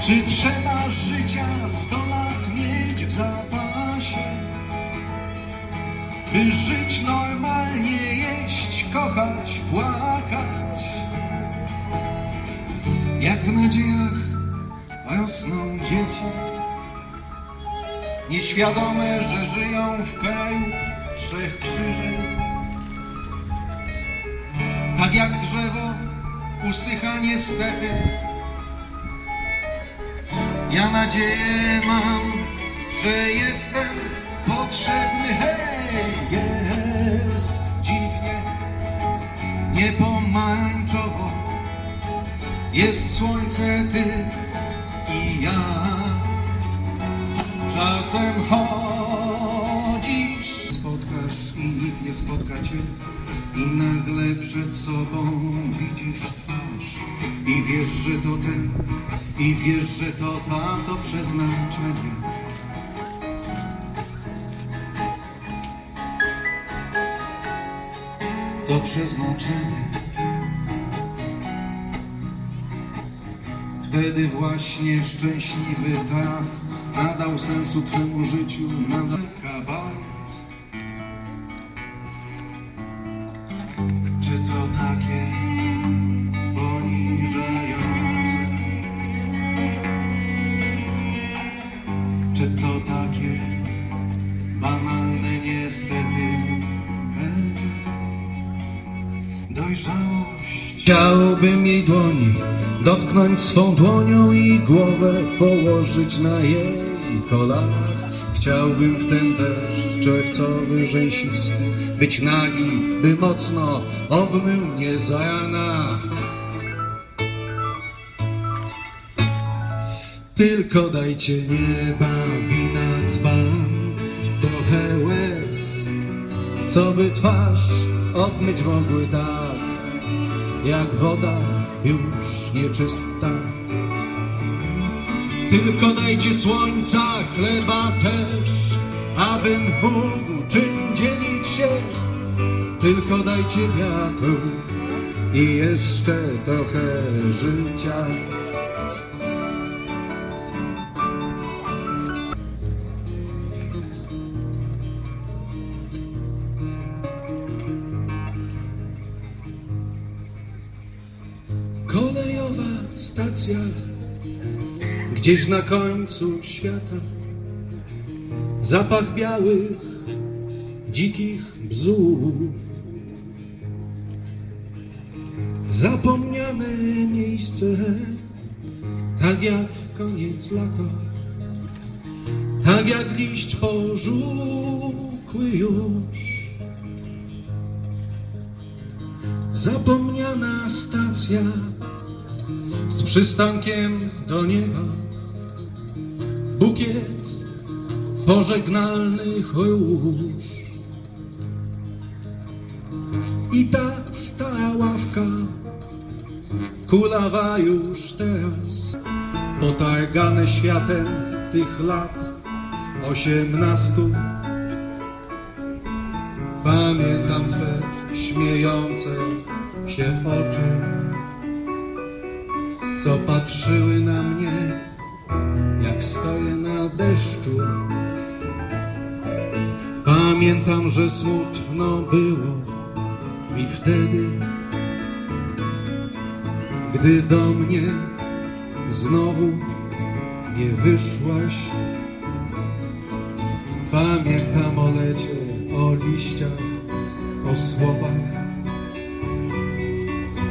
Czy trzeba życia sto lat mieć w zapasie? By żyć normalnie, jeść, kochać, płakać Jak w nadziejach rosną dzieci Nieświadome, że żyją w kraju trzech krzyży Tak jak drzewo usycha niestety ja nadzieję mam, że jestem potrzebny. Hej, jest dziwnie, nie pomarańczowo. Jest słońce, ty i ja. Czasem chodzisz, spotkasz i nikt nie spotka cię. I nagle przed sobą widzisz twarz I wiesz, że to ten I wiesz, że to tamto przeznaczenie. To przeznaczenie. Wtedy właśnie szczęśliwy traf Nadał sensu twemu życiu. Nadał kabaret Chciałbym jej dłoni dotknąć swą dłonią i głowę położyć na jej kolanach. Chciałbym w ten deszcz czerwcowy, rzęsisty być nagi, by mocno obmył mnie za rana. Tylko dajcie nieba, wina, dzban, trochę łez, co by twarz obmyć mogły tak, jak woda już nieczysta. Tylko dajcie słońca, chleba też, abym mógł czym dzielić się. Tylko dajcie wiatru i jeszcze trochę życia. Stacja gdzieś na końcu świata. Zapach białych, dzikich bzów. Zapomniane miejsce, tak jak koniec lata, tak jak liść pożółkły już. Zapomniana stacja z przystankiem do nieba. Bukiet pożegnalnych róż. I ta stara ławka kulawa już teraz, potargane światem tych lat osiemnastu. Pamiętam Twe śmiejące się oczy, co patrzyły na mnie, jak stoję na deszczu. Pamiętam, że smutno było mi wtedy, gdy do mnie znowu nie wyszłaś. Pamiętam o lecie, o liściach, o słowach,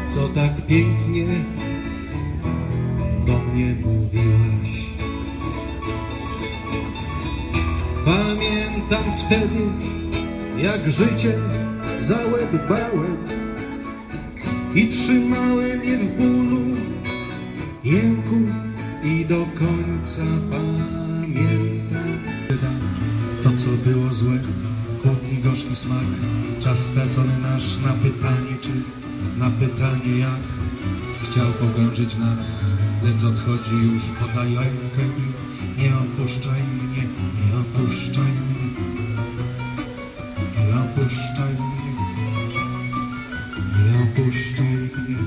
co tak pięknie do mnie mówiłaś. Pamiętam wtedy, jak życie za łeb bałek i trzymały mnie w bólu, jęku i do końca pamiętam. To, co było złe, chłodni gorzki smak, czas stracony nasz na pytanie, czy na pytanie jak chciał pogrążyć nas, lecz odchodzi już, podaj rękę mi, nie opuszczaj mnie, nie opuszczaj mnie, nie opuszczaj mnie, nie opuszczaj mnie,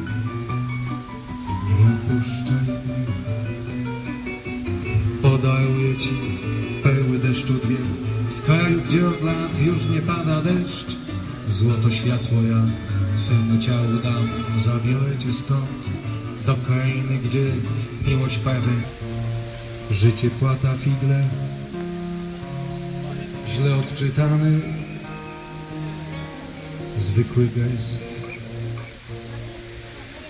nie opuszczaj mnie. Podaruję Ci pełny deszczu dwie, skarb, gdzie od lat już nie pada deszcz, złoto światło jak Twemu ciału dam, zabiorę Cię stąd, do krainy, gdzie miłość prawy, życie płata figle, źle odczytany, zwykły gest.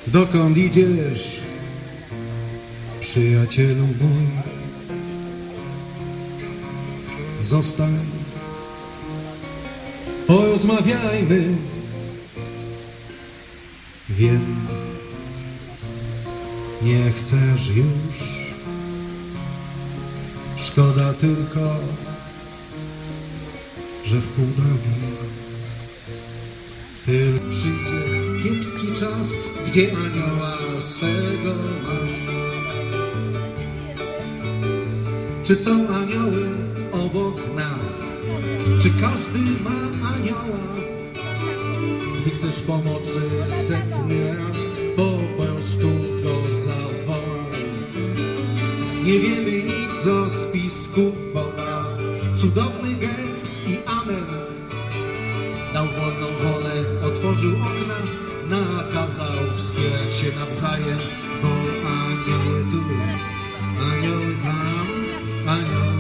Dokąd idziesz, przyjacielu mój? Zostań, porozmawiajmy. Wiem, nie chcesz już. Szkoda tylko, że w pół drogi Ty przyjdzie kiepski czas, gdzie anioła swego masz. Czy są anioły obok nas? Czy każdy ma anioła? Gdy chcesz pomocy setny raz, po prostu go zawołaj. Nie wiemy nic o spisku Boga, cudowny gest i amen. Dał wolną wolę, otworzył okna, nakazał wspierać się nawzajem, bo anioły tu, anioły tam, anioły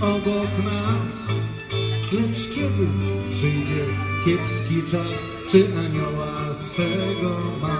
obok nas. Lecz kiedy przyjdzie kiepski czas, czy anioła swego masz?